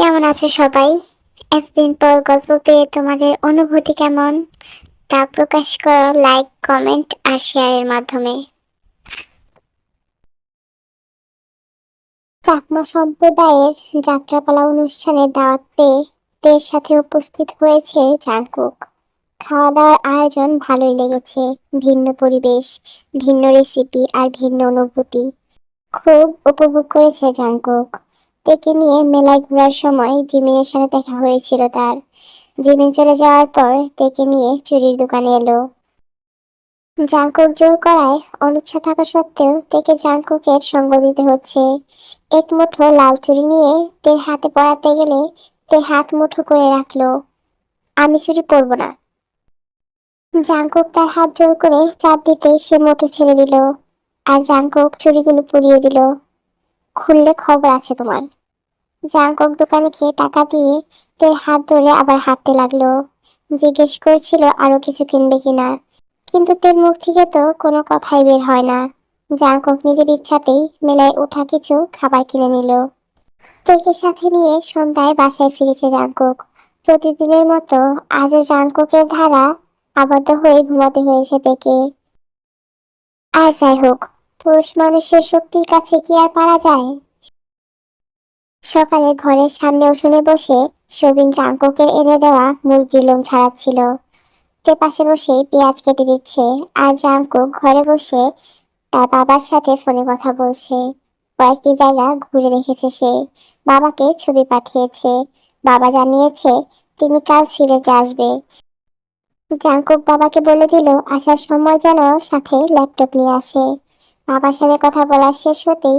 কেমন আছো সবাই? এতদিন পর গল্প পেয়ে তোমাদের অনুভূতি কেমন? তা প্রকাশ করো লাইক কমেন্ট আর শেয়ারের মাধ্যমে। চাকমা সম্প্রদায়ের যাত্রাপালা অনুষ্ঠানে দাওয়াত পেয়ে দের সাথে উপস্থিত হয়েছে জাংকুক। খাওয়া দাওয়ার আয়োজন ভালোই লেগেছে। ভিন্ন পরিবেশ, ভিন্ন রেসিপি আর ভিন্ন অনুভূতি। খুব উপভোগ করেছে জাংকুক। তেকে নিয়ে মেলায় ঘোরার সময় জিমিনের সাথে দেখা হয়েছিল তার। জিমিন চলে যাওয়ার পর তেকে নিয়ে চুরির দোকানে এলো। জাংকুক জোর করায় অনিচ্ছা থাকা সত্ত্বেও তেকে জাংকুকের সঙ্গ দিতে হচ্ছে। এক মুঠো লাল চুরি নিয়ে তের হাতে পড়াতে গেলে তে হাত মুঠো করে রাখল। আমি চুরি পরবো না। জাংকুক তার হাত জোর করে চাপ দিতেই সে মুঠো ছেড়ে দিল। আর জাংকুক চুরিগুলো পুড়িয়ে দিল। খুললে খবর আছে তোমার। জাংকুক দোকানে গিয়ে টাকা দিয়ে তের হাত ধরে আবার হাঁটতে লাগল। জিজ্ঞেস করছিল আরও কিছু কিনবে কিনা। কিন্তু তের মুখ থেকে তো কোনো কথাই বের হয় না। জাংকুক নিজের ইচ্ছাতেই মেলায় ওঠা কিছু খাবার কিনে নিল। তেকে সাথে নিয়ে সন্ধ্যায় বাসায় ফিরেছে জাংকুক। প্রতিদিনের মতো আজও জাংকুকের ধারা আবদ্ধ হয়ে ঘুমাতে হয়েছে তেকে। আর যাই হোক পুরুষ মানুষের শক্তির কাছে কি আর পারা যায়? সকালে ঘরের সামনে উঠোনে বসে সবিন জাঙ্কুকের এনে দেওয়া মুরগির লোম ছাড়াচ্ছিল। তে পাশে বসে পেঁয়াজ কেটে দিচ্ছে আর জাঙ্কুক ঘরে বসে তার বাবার সাথে ফোনে কথা বলছে। কয়েকটি জায়গা ঘুরে দেখেছে সে। বাবাকে ছবি পাঠিয়েছে। বাবা জানিয়েছে, তিনি কাল সিলেটে আসবে। জাঙ্কুক বাবাকে বলে দিল, আসার সময় যেন সাথে ল্যাপটপ নিয়ে আসে। বাবার সাথে কথা বলা শেষ হতেই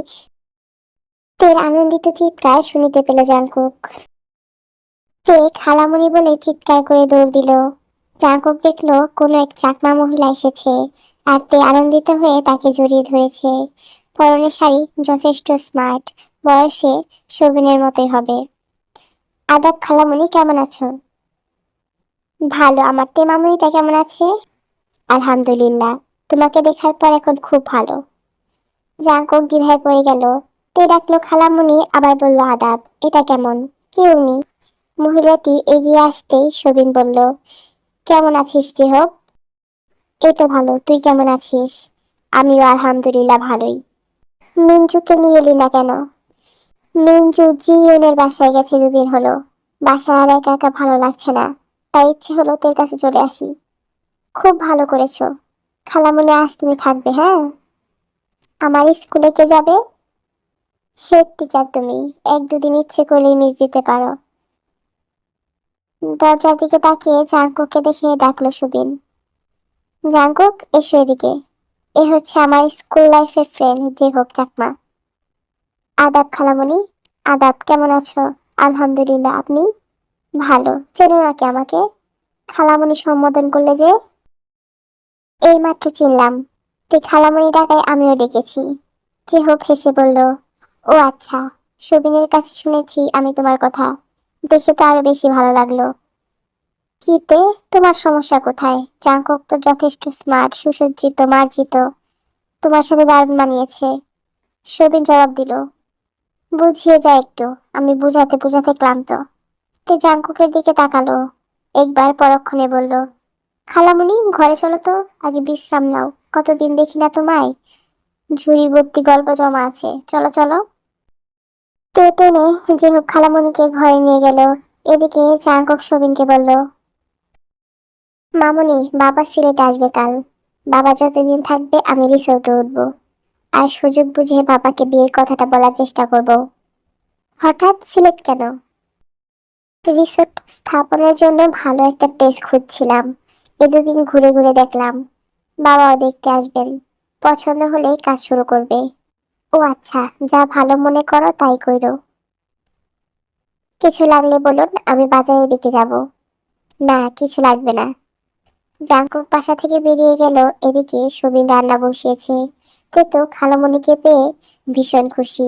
তের আনন্দিত চিৎকার শুনিতে পেল জাঙ্কুক তে খালামণি বলে চিৎকার করে দৌড় দিল। জাঙ্কুক দেখল কোনো এক চাকমা মহিলা এসেছে আর তে আনন্দিত হয়ে তাকে জড়িয়ে ধরেছে। পরনে শাড়ি যথেষ্ট স্মার্ট, বয়সে সবিনের মতোই হবে। আদাব খালামুনি কেমন আছো? ভালো, আমার তে মামুনিটা কেমন আছে? আলহামদুলিল্লাহ, তোমাকে দেখার পর এখন খুব ভালো। জাঙ্কুক দ্বিধায় পড়ে গেল। তে ডাকলো, খালামুনি, আবার বলল, আদাব, এটা কেমন? কে উনি? মহিলাটি এগিয়ে আসতেই সবিন বলল, কেমন আছিস যে হোক এই তো ভালো, তুই কেমন আছিস? আমিও আলহামদুলিল্লাহ ভালোই। মিঞ্জুকে নিয়ে এলি না কেন? মিঞ্জু জি ইউনের বাসায় গেছে দুদিন হলো। বাসায় আর একা একা ভালো লাগছে না। তাই ইচ্ছে হলো তোর কাছে চলে আসি। খুব ভালো করেছ। খালামুনি, আজ তুমি থাকবে হ্যাঁ? আমার স্কুলে কে যাবে? হেড টিচার তুমি। এক দুদিন ইচ্ছে করলেই মিস দিতে পারো। দরজার দিকে তাকিয়ে জাঙ্কুককে দেখে ডাকলো সুবিন। জাঙ্কুক, এসো এদিকে। এ হচ্ছে আমার স্কুল লাইফের ফ্রেন্ড যে হোক চাকমা। আদাব খালামণি, আদাব কেমন আছো? আলহামদুলিল্লাহ, আপনি ভালো। চেনো নাকি আমাকে? খালামণি সম্বোধন করলে যে? এই মাত্র চিনলাম। তুই খালামণি ডাকায় আমিও ডেকেছি। যে হোক, হেসে বলল, ও আচ্ছা সবিনের কাছে শুনেছি আমি তোমার কথা। দেখে তো আরও বেশি ভালো লাগল। কিতে তোমার সমস্যা কোথায়? জাঙ্কক তো যথেষ্ট স্মার্ট সুসজ্জিত, মার্জিত। তোমার সাথে দারুণ মানিয়েছে। সবিন জবাব দিল, বুঝিয়ে যায় একটু, আমি বুঝাতে বুঝাতে ক্লান্ত। তে জাঙ্কুকের দিকে তাকালো, একবার পরক্ষণে বলল, খালামুনি, ঘরে চলো তো, আগে বিশ্রাম নাও। কতদিন দেখি না তোমায়? ঝুড়ি ভর্তি গল্প জমা আছে। চলো চলো। তো টেনে যে হোক খালামণিকে ঘরে নিয়ে গেল। এদিকে চাঙ্কক সবিনকে বলল, মামনি, বাবা সিলেটে আসবে কাল। বাবা যতদিন থাকবে আমি রিসোর্টে উঠব। আর সুযোগ বুঝে বাবাকে বিয়ের কথাটা বলার চেষ্টা করব। হঠাৎ সিলেট কেন? রিসোর্ট স্থাপনের জন্য ভালো একটা প্লেস খুঁজছিলাম। এ দুদিন ঘুরে ঘুরে দেখলাম। বাবাও দেখতে আসবেন। পছন্দ হলেই কাজ শুরু করবে। ও আচ্ছা যা ভালো মনে করো তাই কইরো। কিছু লাগলে বলুন, আমি বাজারের দিকে যাব। না, কিছু লাগবে না। জাঙ্কুক বাসা থেকে বেরিয়ে গেল, এদিকে সবিন রান্না বসিয়েছে। তো খালামণিকে পেয়ে ভীষণ খুশি।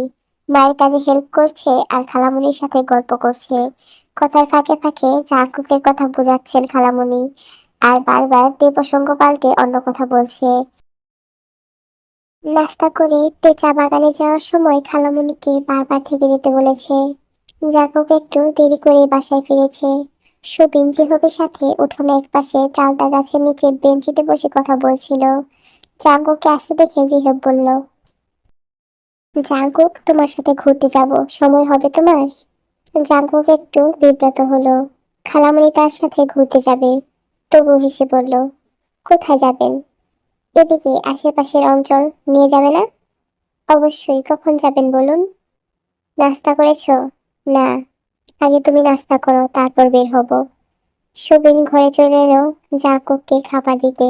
মায়ের কাজে হেল্প করছে আর খালামণির সাথে গল্প করছে। কথার ফাঁকে ফাঁকে জাঙ্কুকের কথা বোঝাচ্ছেন খালামণি। আর বারবার প্রসঙ্গ পাল্টে অন্য কথা বলছে। নাস্তা করে তে বাগানে যাওয়ার সময় খালামণিকে বারবার থেকে যেতে বলেছে। জাঙ্কুক একটু দেরি করে বাসায় ফিরেছে। সুবিন জিহবের সাথে উঠোনে এক পাশে চালতা গাছের নিচে বেঞ্চিতে বসে কথা বলছিল। জাঙ্কুককে আসতে দেখে জিহব বলল জাঙ্কুক তোমার সাথে ঘুরতে যাব। সময় হবে তোমার? জাঙ্কুক একটু বিব্রত হলো। খালামণি তার সাথে ঘুরতে যাবে। তবু হেসে বলল, কোথায় যাবেন? এদিকে আশেপাশের অঞ্চল নিয়ে যাবে না? অবশ্যই কখন যাবেন বলুন? নাস্তা করেছ? না। আগে তুমি নাস্তা করো, তারপর বের হব। সুবিন ঘরে চলে এলো জাকুবকে খাবার দিতে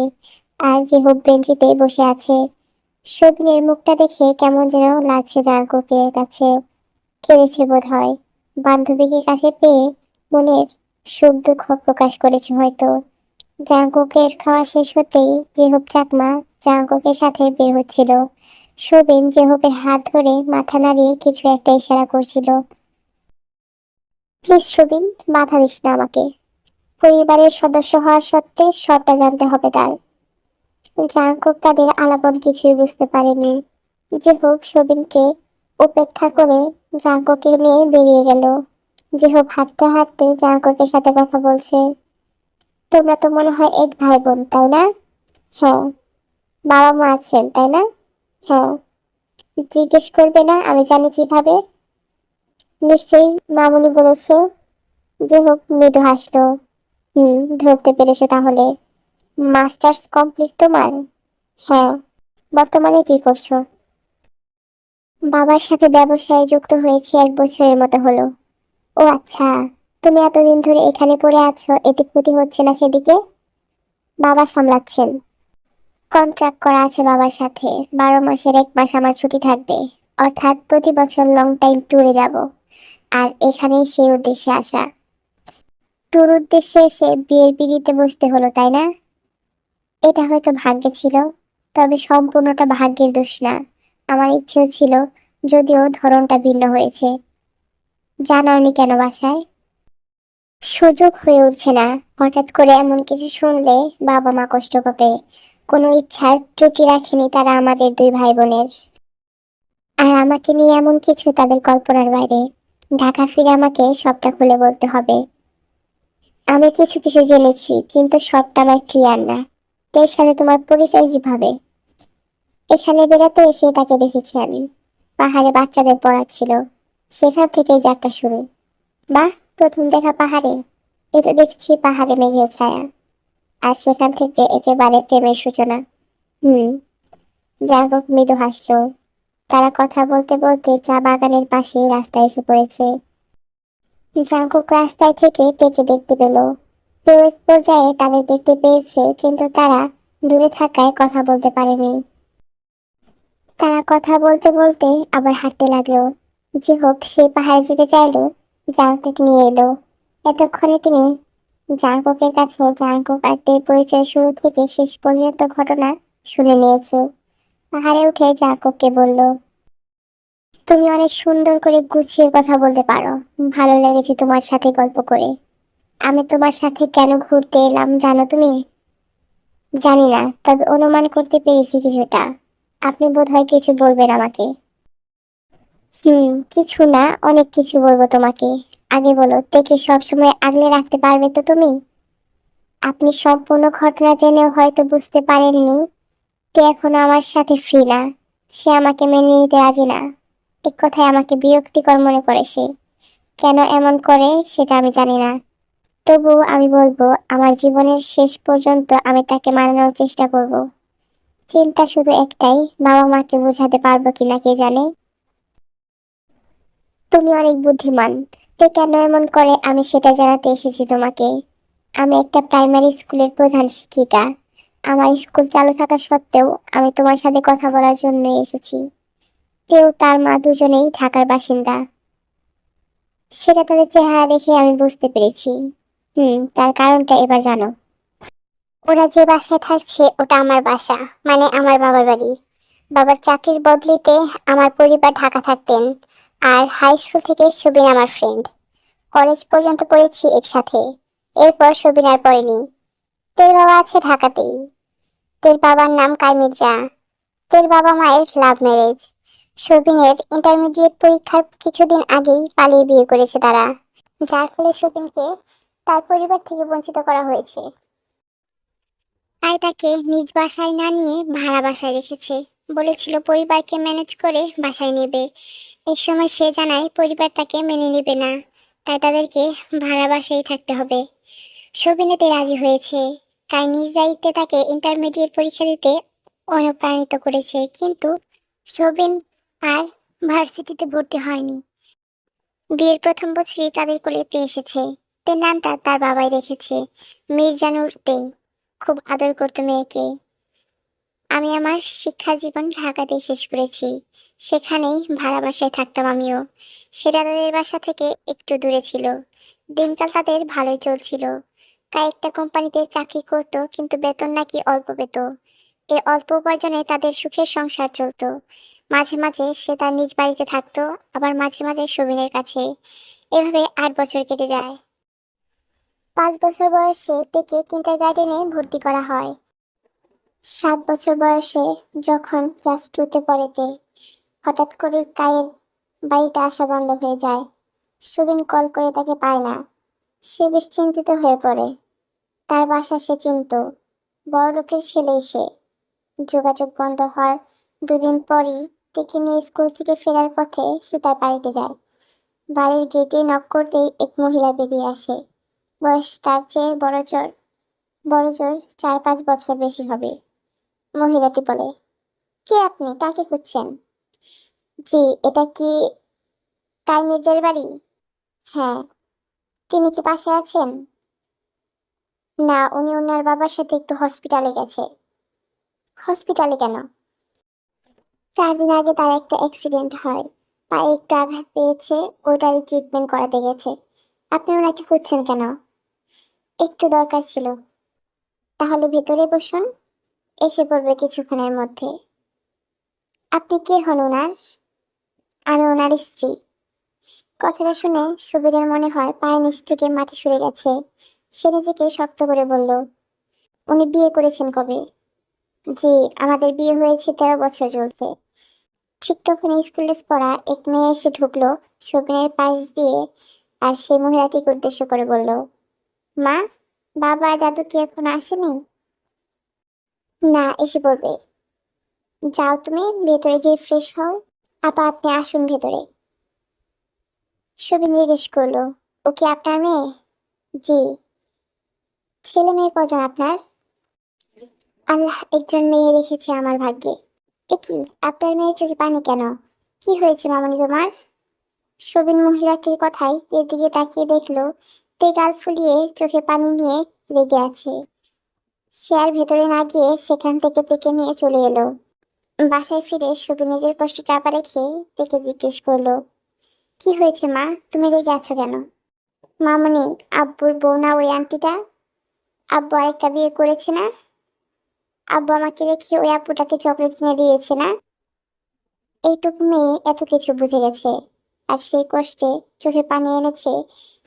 আর জিহুব বেঞ্চিতে বসে আছে। সুবিনের মুখটা দেখে কেমন যেন লাগছে জাকুবের কাছে। কেঁদেছে বোধ হয় বান্ধবীকে কাছে পেয়ে মনের সুখ দুঃখ প্রকাশ করেছে হয়তো। জাঙ্কুকের খাওয়া শেষ হতেই জেহুব চাকমা জাঙ্কুকের সাথে বের হচ্ছিল। সুবিন জেহুবের হাত ধরে মাথা নাড়িয়ে কিছু একটা ইশারা করছিল। প্লিজ সুবিন, বাধা দিস না আমাকে। পরিবারের সদস্য হওয়া সত্ত্বে সবটা জানতে হবে তার। জাঙ্কুক তাদের আলাপন কিছুই বুঝতে পারেনি। জেহুব সুবিনকে উপেক্ষা করে জাঙ্কুকে নিয়ে বেরিয়ে গেল। জেহুব হাঁটতে হাঁটতে জাঙ্কুকের সাথে কথা বলছে। তোমরা তো মনে হয় এক ভাই বোন তাই না? হ্যাঁ। বাবা মা আছেন, তাই না? হ্যাঁ। জিজ্ঞেস করবে না, আমি জানি কীভাবে। নিশ্চয়ই মামুনি বলেছে। যে হোক, মৃদু হাসলো। হুম, ধরতে পেরেছ তাহলে। মাস্টার্স কমপ্লিট তোমার? হ্যাঁ। বর্তমানে কি করছ? বাবার সাথে ব্যবসায় যুক্ত হয়েছে এক বছরের মতো হলো। ও আচ্ছা। তুমি এতদিন ধরে এখানে পড়ে আছো, এতে ক্ষতি হচ্ছে না সেদিকে? বাবা সামলাচ্ছেন। কন্ট্রাক্ট করা আছে বাবার সাথে। বারো মাসের এক মাস আমার ছুটি থাকবে। অর্থাৎ প্রতি বছর লং টাইম ট্যুরে যাব। আর এখানেই সেই উদ্দেশ্যে আসা। ট্যুর উদ্দেশ্যে এসে বিয়ের পিড়িতে বসতে হলো, তাই না? এটা হয়তো ভাগ্যে ছিল, তবে সম্পূর্ণটা ভাগ্যের দোষ না। আমার ইচ্ছেও ছিল, যদিও ধরনটা ভিন্ন হয়েছে। জানাওনি কেন বাসায়? সুযোগ হয়ে উঠছে না। হঠাৎ করে এমন কিছু শুনলে বাবা মা কষ্ট পাবে। কোনো ইচ্ছার ত্রুটি রাখেনি তারা আমাদের দুই ভাই বোনের আর আমাকে নিয়ে এমন কিছু তাদের কল্পনার বাইরে। ঢাকা ফিরে আমাকে সবটা খুলে বলতে হবে। আমি কিছু কিছু জেনেছি, কিন্তু সবটা আমার ক্লিয়ার না। এর সাথে তোমার পরিচয় কীভাবে? এখানে বেড়াতে এসে তাকে দেখেছি আমি। পাহাড়ে বাচ্চাদের পড়াচ্ছিল। সেখান থেকে যাত্রা শুরু। বাহ! প্রথম দেখা পাহাড়ে, এ তো দেখছি পাহাড়ে মেঘের ছায়া। আর সেখান থেকে একেবারে প্রেমের সূচনা। হুম, জাগক মৃদু হাসলো। তারা কথা বলতে বলতে চা বাগানের পাশে রাস্তায় এসে পড়েছে। জাগক রাস্তায় থেকে তেকে দেখতে পেল। কেউ এক পর্যায়ে তাদের দেখতে পেয়েছে, কিন্তু তারা দূরে থাকায় কথা বলতে পারেনি। তারা কথা বলতে বলতে আবার হাঁটতে লাগল। যে হোক সেই পাহাড়ে যেতে চাইলো জাঙ্কুক নিয়ে এলো। এতক্ষণে তিনি জাঙ্কুকের কাছে জাঙ্কুক আর পরিচয় শুরু থেকে শেষ পর্যন্ত ঘটনা শুনে নিয়েছে। পাহাড়ে উঠে জাঙ্কুককে বলল, তুমি অনেক সুন্দর করে গুছিয়ে কথা বলতে পারো। ভালো লেগেছে তোমার সাথে গল্প করে। আমি তোমার সাথে কেন ঘুরতে এলাম জানো তুমি? জানি না, তবে অনুমান করতে পেরেছি কিছুটা। আপনি বোধহয় কিছু বলবেন আমাকে। হুম, কিছু না, অনেক কিছু বলব তোমাকে। আগে বলো তেকে সবসময় আগলে রাখতে পারবে তো তুমি? আপনি সম্পূর্ণ ঘটনা জেনেও হয়তো বুঝতে পারেননি তে এখন আমার সাথে ফ্রি না সে আমাকে মেনে নিতে রাজি না। এক কথায় আমাকে বিরক্তিকর মনে করে সে। কেন এমন করে, সেটা আমি জানি না। তবু আমি বলব, আমার জীবনের শেষ পর্যন্ত আমি তাকে মানানোর চেষ্টা করব। চিন্তা শুধু একটাই বাবা মাকে বোঝাতে পারব কিনা কে জানে? তুমি অনেক বুদ্ধিমান। তে কেন এমন করে? আমি সেটা জানাতে এসেছি তোমাকে। আমি একটা প্রাইমারি স্কুলের প্রধান শিক্ষিকা। আমার স্কুল চালু থাকা সত্ত্বেও আমি তোমার সাথে কথা বলার জন্য এসেছি। কেউ তার মা দুজনেই ঢাকার বাসিন্দা। সেটা তাদের চেহারা দেখে আমি বুঝতে পেরেছি। হুম, তার কারণটা এবার জানো। ওরা যে বাসায় থাকছে, ওটা আমার বাসা মানে আমার বাবার বাড়ি। বাবার চাকরির বদলিতে আমার পরিবার ঢাকা থাকতেন। আর হাই স্কুল থেকে সুবিন আমার ফ্রেন্ড কলেজ পর্যন্ত পড়েছি একসাথে। এরপর সুবিন আর পড়েনি। তের বাবা আছে ঢাকাতেই। তের বাবার নাম কাই মির্জা তের বাবা মায়ের লাভ ম্যারেজ সবিনের ইন্টারমিডিয়েট পরীক্ষার কিছুদিন আগেই পালিয়ে বিয়ে করেছে তারা। যার ফলে সুবিনকে তার পরিবার থেকে বঞ্চিত করা হয়েছে। তাই তাকে নিজ বাসায় না নিয়ে ভাড়া বাসায় রেখেছে। বলেছিল পরিবারকে ম্যানেজ করে বাসায় নেবে। এই সময় সে জানায় পরিবার তাকে মেনে নেবে না, তাই তাদেরকে ভাড়া বাসায় থাকতে হবে। সবিনেতে রাজি হয়েছে। তাই নিজ দায়িত্বে তাকে ইন্টারমিডিয়েট পরীক্ষা দিতে অনুপ্রাণিত করেছে, কিন্তু সবিন আর ভার্সিটিতে ভর্তি হয়নি। বিয়ের প্রথম বছরই তাদের কোলেতে এসেছে। তে নামটা তার বাবাই রেখেছে, মির্জানুর তে খুব আদর করতো মেয়েকে। আমি আমার শিক্ষা জীবন ঢাকাতেই শেষ করেছি। সেখানেই ভাড়া বাসায় থাকতাম আমিও। সেটা তাদের বাসা থেকে একটু দূরে ছিল। দিনকাল তাদের ভালোই চলছিল। কয়েকটা কোম্পানিতে চাকরি করতো কিন্তু বেতন নাকি অল্প পেত। এ অল্প উপার্জনে তাদের সুখের সংসার চলতো। মাঝে মাঝে সে তার নিজ বাড়িতে থাকতো, আবার মাঝে মাঝে সবিনের কাছে। এভাবে আট বছর কেটে যায়। পাঁচ বছর বয়সে তেকে কিন্টার গার্ডেনে ভর্তি করা হয়। সাত বছর বয়সে যখন ক্লাস টুতে পড়েতে হঠাৎ করে কায়ের বাড়িতে আসা বন্ধ হয়ে যায়। সুবিন কল করে তাকে পায় না। সে বেশ চিন্তিত হয়ে পড়ে। তার বাসা সে চিনত। বড় লোকের ছেলেই সে। যোগাযোগ বন্ধ হওয়ার দুদিন পরই তেকে নিয়ে স্কুল থেকে ফেরার পথে সে তার বাড়িতে যায়। বাড়ির গেটে নক করতেই এক মহিলা বেরিয়ে আসে। বয়স তার চেয়ে বড় জোর বড় জোর চার পাঁচ বছর বেশি হবে। মহিলাটি বলে। কে আপনি? কাকে খুঁজছেন? জি, এটা কি কাই মির্জার বাড়ি? হ্যাঁ। তিনি কি পাশে আছেন? না, উনি ওনার বাবার সাথে একটু হসপিটালে গেছে। হসপিটালে কেন? চার দিন আগে তার একটা অ্যাক্সিডেন্ট হয়। পায়ে একটু আঘাত পেয়েছে, ওটারই ট্রিটমেন্ট করাতে গেছে। আপনি ওনাকে খুঁজছেন কেন? একটু দরকার ছিল। তাহলে ভেতরে বসুন। এসে পড়বে কিছুক্ষণের মধ্যে। আপনি কে হন ওনার? আমি ওনার স্ত্রী। কথাটা শুনে সুবীরের মনে হয় পায়ের নিচ থেকে মাটি সরে গেছে। সে নিজেকে শক্ত করে বলল, উনি বিয়ে করেছেন কবে? জি, আমাদের বিয়ে হয়েছে তেরো বছর চলছে। ঠিক তখন স্কুল ড্রেস পরা এক মেয়ে এসে ঢুকলো সুবিনের পাশ দিয়ে আর সেই মহিলাটিকে উদ্দেশ্য করে বলল, মা, বাবা দাদু কি এখন আসেনি? না, এসে পড়বে। যাও তুমি, ভেতরে গিয়ে ফ্রেশ হও। আপা, আপনি আসুন ভেতরে। সবিন জিজ্ঞেস করল, ও কি আপনার মেয়ে? জি। ছেলে মেয়ে কজন আপনার? আল্লাহ, একজন মেয়ে রেখেছে আমার ভাগ্যে। এ কি, আপনার মেয়ের চোখে পানি কেন? কি হয়েছে মামনি তোমার? সবিন মহিলাটির কথায় এর দিকে তাকিয়ে দেখল তে গাল ফুলিয়ে চোখে পানি নিয়ে রেগে আছে। সে আর ভেতরে না গিয়ে সেখান থেকে তেকে নিয়ে চলে এলো। বাসায় ফিরে সবি নিজের কষ্ট চাপা রেখে তেকে জিজ্ঞেস করল, কি হয়েছে মা? তুমি রেগে আছো কেন? মামনি, আব্বুর বউ না ওই আন্টিটা? আব্বু আরেকটা বিয়ে করেছে না? আব্বু আমাকে রেখে ওই আপুটাকে চকলেট কিনে দিয়েছে না? এইটুকু মেয়ে এত কিছু বুঝে গেছে, আর সেই কষ্টে চোখে পানি এনেছে,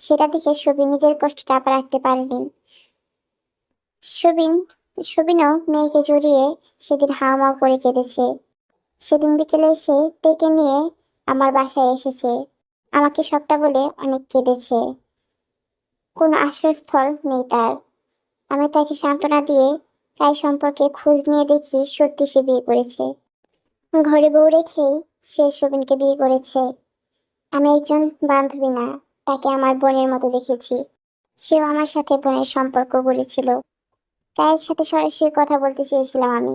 সেটা দেখে সবিন নিজের কষ্ট চাপা রাখতে পারেনি। সবিন সবিনও মেয়েকে জড়িয়ে সেদিন হাওয়া করে কেঁদেছে। সেদিন বিকেলে এসে তেকে নিয়ে আমার বাসায় এসেছে। আমাকে সবটা বলে অনেক কেঁদেছে। কোনো আশ্রয়স্থল নেই তার। আমি তাকে সান্ত্বনা দিয়ে তাই সম্পর্কে খোঁজ নিয়ে দেখি সত্যি সে বিয়ে করেছে। ঘরে বউ রেখেই সে সবিনকে বিয়ে করেছে। আমি একজন বান্ধবী না, তাকে আমার বোনের মতো দেখেছি। সেও আমার সাথে বোনের সম্পর্ক গড়েছিল। তার সাথে সরাসরি কথা বলতে চেয়েছিলাম আমি,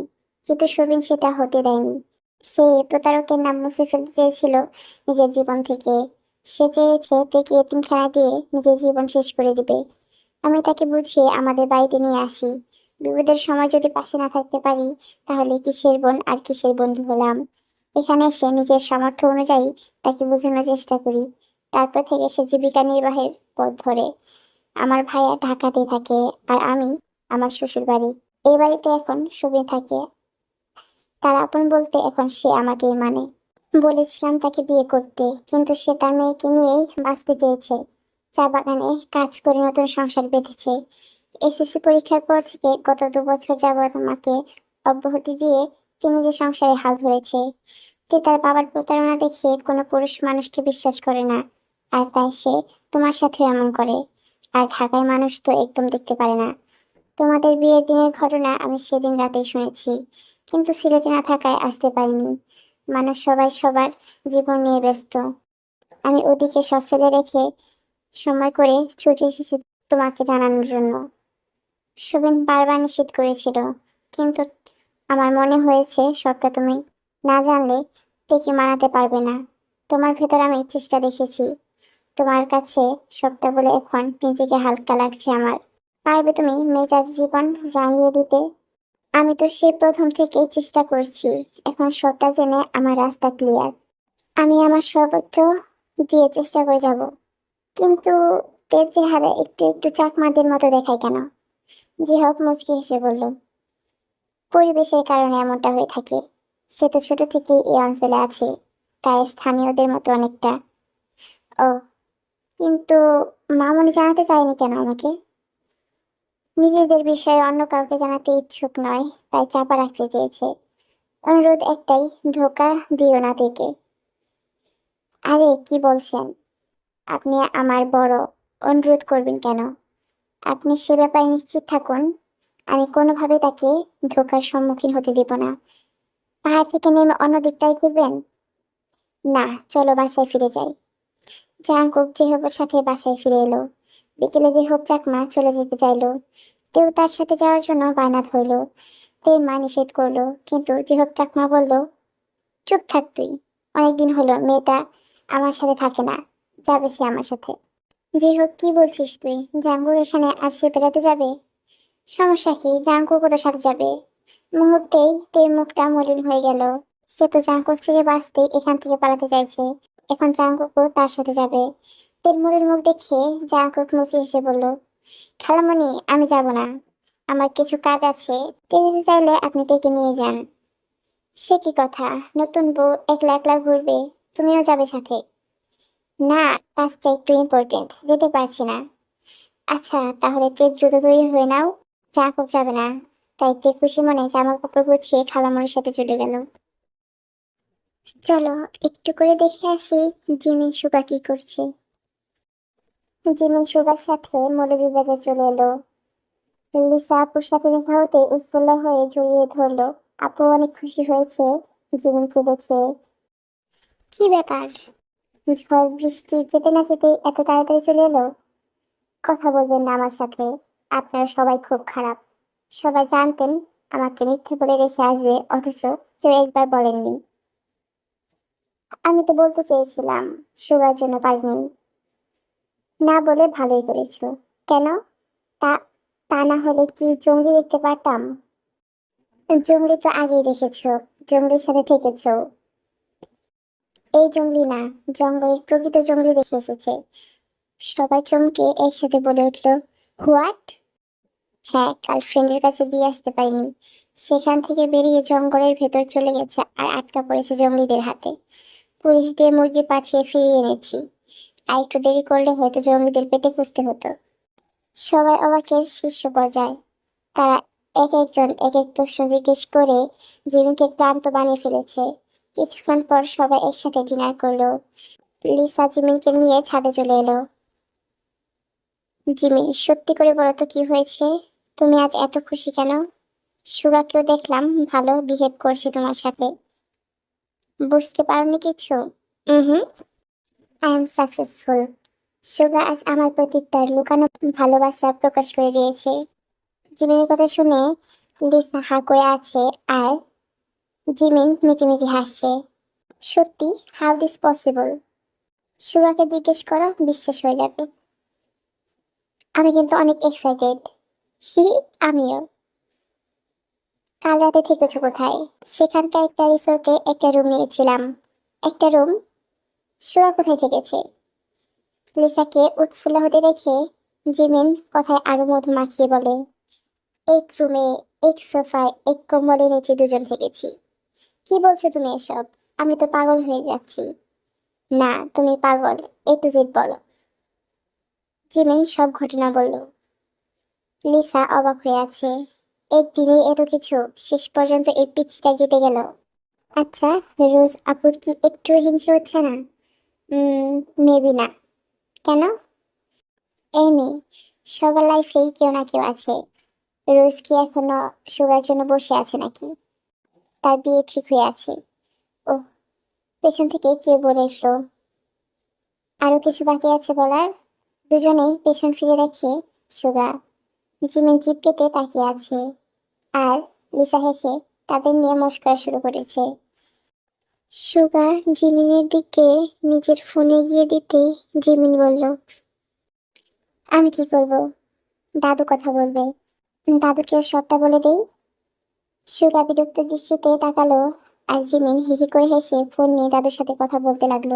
কিন্তু সবিন সেটা হতে দেয়নি। সে প্রতারকের নাম মুছে ফেলতে চেয়েছিল নিজের জীবন থেকে। সে চেয়েছে তেকে এতিমখানা দিয়ে নিজের জীবন শেষ করে দিবে। আমি তাকে বুঝিয়ে আমাদের বাড়িতে নিয়ে আসি। বিপদের সময় যদি পাশে না থাকতে পারি, তাহলে কিসের বোন আর কিসের বন্ধু হলাম? এখানে এসে নিজের সামর্থ্য অনুযায়ী তাকে বোঝানোর চেষ্টা করি। তারপর থেকে সে জীবিকা নির্বাহের পথ ধরে। আমার ভাইয়া ঢাকাতে থাকে আর আমি আমার শ্বশুর বাড়ি এই বাড়িতে এখন সুবিন থাকে। তার আপন বলতে এখন সে আমাকেই মানে। বলেছিলাম তাকে বিয়ে করতে, কিন্তু সে তার মেয়েকে নিয়েই বাঁচতে চেয়েছে। চা বাগানে কাজ করে নতুন সংসার বেঁধেছে। এসএসসি পরীক্ষার পর থেকে গত দু বছর যাবৎ আমাকে অব্যাহতি দিয়ে তিনি যে সংসারে হাল ধরেছে, তে তার বাবার প্রতারণা দেখে কোনো পুরুষ মানুষকে বিশ্বাস করে না। আর তাই সে তোমার সাথে এমন করে। আর ঢাকায় মানুষ তো একদম দেখতে পারে না। তোমাদের বিয়ের দিনের ঘটনা আমি সেদিন রাতেই শুনেছি, কিন্তু সিলেটে না থাকায় আসতে পারিনি। মানুষ সবাই সবার জীবন নিয়ে ব্যস্ত। আমি ওদিকে সব ফেলে রেখে সময় করে ছুটে এসেছি তোমাকে জানানোর জন্য। সুবিন বারবার নিষেধ করেছিল, কিন্তু আমার মনে হয়েছে সবটা তুমি না জানলে টেকে মানাতে পারবে না। তোমার ভেতর আমি চেষ্টা দেখেছি। তোমার কাছে সবটা বলে এখন নিজেকে হালকা লাগছে আমার। পারবে তুমি মেয়েটার জীবন রাঙিয়ে দিতে? আমি তো সেই প্রথম থেকেই চেষ্টা করছি। এখন সবটা জেনে আমার রাস্তা ক্লিয়ার আমি আমার সর্বোচ্চ দিয়ে চেষ্টা করে যাব। কিন্তু তের চেহারা একটু একটু চাকমাদের মতো দেখায় কেন? যে হোক মুচকি হেসে বলল, পরিবেশের কারণে এমনটা হয়ে থাকে। সে তো ছোট থেকেই এই অঞ্চলে আছে, তাই স্থানীয়দের মতো অনেকটা। ও, কিন্তু মামনি জানাতে চায়নি কেন আমাকে? নিজেদের বিষয়ে অন্য কাউকে জানাতে ইচ্ছুক নয়, তাই চাপা রাখতে চেয়েছে। অনুরোধ একটাই, ধোকা দিও না থেকে আরে, কি বলছেন? আপনি আমার বড়, অনুরোধ করবেন কেন? আপনি সে ব্যাপারে নিশ্চিত থাকুন, আমি কোনোভাবে তাকে ধোকার সম্মুখীন হতে দেব না। পাহাড় থেকে নেমে অন্য দিকটাই ঘুরবেন? না, চলো বাসায় ফিরে যাই। জাহাঙ্কুক জেহবের সাথে বাসায় ফিরে এলো বিকেলে যে হোক চাকমা চলে যেতে চাইলো। কেউ তার সাথে যাওয়ার জন্য বায়না ধরলো। তের মা নিষেধ করল, কিন্তু জেহব চাকমা বলল, চুপ থাক তুই। অনেকদিন হলো মেয়েটা আমার সাথে থাকে না, যাবে সে আমার সাথে। যে হোক, কি বলছিস তুই? জাঙ্কুক এখানে আর সে বেড়াতে যাবে? সমস্যা কি? জাঙ্কুক ওদের সাথে যাবে? মুহূর্তেই তের মুখটা মলিন হয়ে গেল। সে তো জাঙ্কুক থেকে বাঁচতেই এখান থেকে পালাতে চাইছে। এখন জাঙ্কুকও তার সাথে যাবে। তের মলিন মুখ দেখে জাঙ্কুক মুচি হেসে বলল, খালামণি, আমি যাব না। আমার কিছু কাজ আছে তে চাইলে আপনি তেকে নিয়ে যান। সে কি কথা? নতুন বউ একলা একলা ঘুরবে, তুমিও যাবে সাথে? না, কাজটা একটু ইম্পর্টেন্ট যেতে পারছি না। আচ্ছা তাহলে তে দ্রুত তৈরি হয়ে নাও। জাঙ্কুক যাবে না। তাই তে খুশি মনে জামা কাপড় গুছিয়ে খালামণির সাথে চলে গেল। চলো, একটু করে দেখে আসি জিমিন সুগা কি করছে। জিমিন সুগার সাথে মৌলভীবাজার চলে এলো লিসা আপুর সাথে দেখা হতে উৎফুল্ল হয়ে জড়িয়ে ধরলো। আপু অনেক খুশি হয়েছে? জিমিনকে দেখে। কি ব্যাপার? ঝড় বৃষ্টি যেতে না যেতেই এত তাড়াতাড়ি চলে এলো? কথা বলবেন না আমার সাথে। আপনারা সবাই খুব খারাপ। সবাই জানতেন আমাকে মিথ্যে বলে রেখে আসবে অথচ কেউ একবার বলেননি। আমি তো বলতে চেয়েছিলাম সুগার জন্য পারিনি। না বলে ভালোই করেছ। কেন? তা তা না হলে কি জঙ্গলি দেখতে পারতাম? জঙ্গলি তো আগেই দেখেছ, জঙ্গলির সাথে থেকেছো। এই জঙ্গলি না, জঙ্গলের প্রকৃত জঙ্গলি দেখে এসেছে। সবাই চমকে একসাথে বলে উঠল, হোয়াট? হ্যাঁ কাল ফ্রেন্ডের কাছে দিয়ে আসতে পারিনি। সেখান থেকে বেরিয়ে জঙ্গলের ভেতর চলে গেছে আর আটকা পড়েছে জঙ্গলিদের হাতে। পুলিশ দিয়ে মুরগি পাঠিয়ে ফিরিয়ে এনেছি। আর একটু দেরি করলে হয়তো জঙ্গলিদের পেটে খুঁজতে হতো। সবাই অবাকের শীর্ষ পর্যায়ে। তারা এক একজন এক এক প্রশ্ন জিজ্ঞেস করে জিমিকে ক্লান্ত বানিয়ে ফেলেছে। কিছুক্ষণ পর সবাই একসাথে ডিনার করল। লিসা জিমিনকে নিয়ে ছাদে চলে এলো। জিমি, সত্যি করে বলো তো কি হয়েছে? তুমি আজ এত খুশি কেন? সুগাকেও দেখলাম ভালো বিহেভ করছে তোমার সাথে। বুঝতে পারোনি কিছু? হুম। আই এম সাকসেসফুল সুগা আজ আমার প্রতি তার লুকানো ভালোবাসা প্রকাশ করে দিয়েছে। জিমিনের কথা শুনে লিসা হা করে আছে আর জিমিন মিটিমিটি হাসছে। সত্যি হাউ দিস পসিবল সুগাকে জিজ্ঞেস করো, বিশ্বাস হয়ে যাবে। আমি কিন্তু অনেক এক্সাইটেড হি, আমিও। কাল রাতে থেকেছো কোথায়? সেখানকার একটা রিসোর্টে একটা রুম নিয়েছিলাম। একটা রুম সুগা কোথায় থেকেছে? লিসাকে উৎফুল্ল হতে দেখে জিমিন কথায় আরও মধু মাখিয়ে বলে, এক রুমে, এক সোফায়, এক কম্বলের নিচে দুজন থেকেছি। কি বলছো তুমি এসব? আমি তো পাগল হয়ে যাচ্ছি। না, তুমি পাগল, এ টু জেড বলো। জিমিন সব ঘটনা বলল। লিসা অবাক হয়ে আছে। একদিনে এত কিছু, শেষ পর্যন্ত এই পিচ্ছিটা জিতে গেল। আচ্ছা রোজ আপুর কি একটু হিংসা হচ্ছে না? মেবি না। কেন? এই মেয়ে সবার লাইফেই কেউ না কেউ আছে। রোজ কি এখনও সুগার জন্য বসে আছে নাকি? তার বিয়ে ঠিক হয়ে আছে। ও পেছন থেকে কে বলে এলো। আরও কিছু বাকি আছে বলার? দুজনেই পেছন ফিরে দেখে সুগা জিমিন জিপ কেটে তাকিয়ে আছে। আর লিসা হেসে তাদের নিয়ে মস্করা শুরু করেছে। সুগা জিমিনের দিকে নিজের ফোনে গিয়ে দিতে জিমিন বলল, আমি কি করব? দাদু কথা বলবে। দাদুকে সবটা বলে দেই? সুগা বিরক্ত দৃষ্টিতে তাকালো আর জিমিন হিহি করে হেসে ফোন নিয়ে দাদুর সাথে কথা বলতে লাগল।